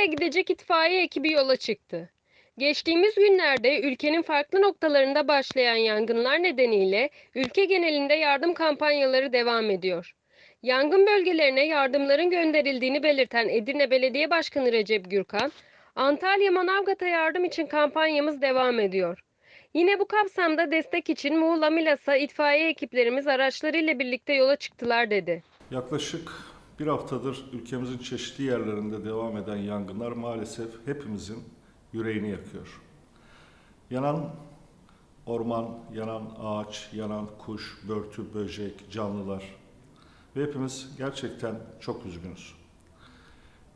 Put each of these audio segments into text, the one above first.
Muğla'ya gidecek itfaiye ekibi yola çıktı. Geçtiğimiz günlerde ülkenin farklı noktalarında başlayan yangınlar nedeniyle ülke genelinde yardım kampanyaları devam ediyor. Yangın bölgelerine yardımların gönderildiğini belirten Edirne Belediye Başkanı Recep Gürkan, Antalya Manavgat'a yardım için kampanyamız devam ediyor. Yine bu kapsamda destek için Muğla Milas'a itfaiye ekiplerimiz araçlarıyla birlikte yola çıktılar dedi. Yaklaşık bir haftadır ülkemizin çeşitli yerlerinde devam eden yangınlar maalesef hepimizin yüreğini yakıyor. Yanan orman, yanan ağaç, yanan kuş, börtü, böcek, canlılar ve hepimiz gerçekten çok üzgünüz.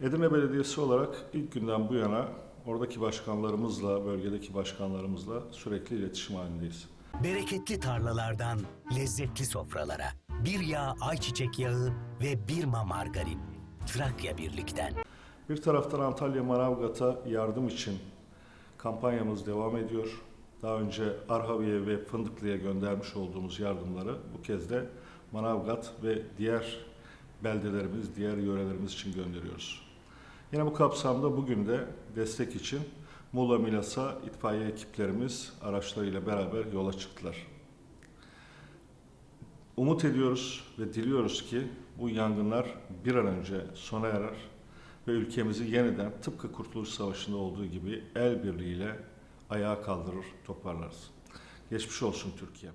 Edirne Belediyesi olarak ilk günden bu yana oradaki başkanlarımızla, bölgedeki başkanlarımızla sürekli iletişim halindeyiz. Bereketli tarlalardan lezzetli sofralara. Bir yağ ayçiçek yağı ve bir ma margarin. Trakya Birlik'ten. Bir taraftan Antalya Manavgat'a yardım için kampanyamız devam ediyor. Daha önce Arhavi'ye ve Fındıklı'ya göndermiş olduğumuz yardımları bu kez de Manavgat ve diğer beldelerimiz, diğer yörelerimiz için gönderiyoruz. Yine bu kapsamda bugün de destek için Muğla Milas'a itfaiye ekiplerimiz araçlarıyla beraber yola çıktılar. Umut ediyoruz ve diliyoruz ki bu yangınlar bir an önce sona erer ve ülkemizi yeniden tıpkı Kurtuluş Savaşı'nda olduğu gibi el birliğiyle ayağa kaldırır, toparlarız. Geçmiş olsun Türkiye.